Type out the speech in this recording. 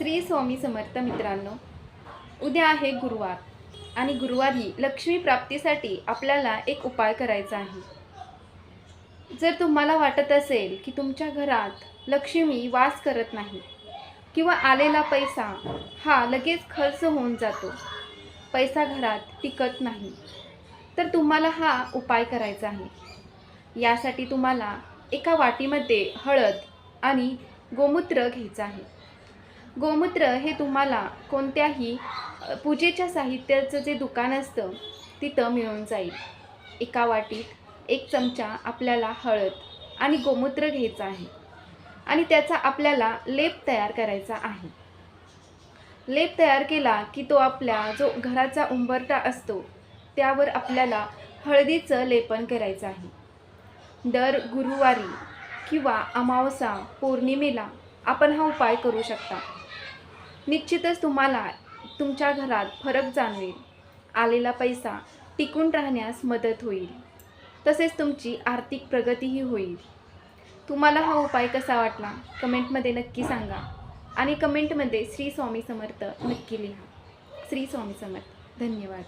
श्री स्वामी समर्थ मित्रांनो उद्या आहे गुरुवार आणि गुरुवारी लक्ष्मी प्राप्तीसाठी आपल्याला एक उपाय करायचा आहे. जर तुम्हाला वाटत असेल की तुमच्या घरात लक्ष्मी वास करत नाही किंवा आलेला पैसा हा लगेच खर्च होऊन जातो पैसा घरात टिकत नाही तर तुम्हाला हा उपाय करायचा आहे. यासाठी तुम्हाला एका वाटीमध्ये हळद आणि गोमूत्र घ्यायचं आहे. गोमूत्र हे तुम्हाला कोणत्याही पूजेच्या साहित्याचं जे दुकान असतं तिथं मिळून जाईल. एका वाटीत एक चमचा आपल्याला हळद आणि गोमूत्र घ्यायचं आहे आणि त्याचा आपल्याला लेप तयार करायचा आहे. लेप तयार केला की तो आपल्या जो घराचा उंबरटा असतो त्यावर आपल्याला हळदीचं लेपन करायचं आहे. दर गुरुवारी किंवा अमावसा पौर्णिमेला आपण हा उपाय करू शकता. निश्चितच तुम्हाला तुमच्या घरात फरक जाणवेल. आलेला पैसा टिकून राहण्यास मदत होईल. तसेच तुमची आर्थिक प्रगतीही होईल. तुम्हाला हा उपाय कसा वाटला? कमेंटमध्ये नक्की सांगा. आणि कमेंटमध्ये श्री स्वामी समर्थ नक्की लिहा. श्री स्वामी समर्थ. धन्यवाद.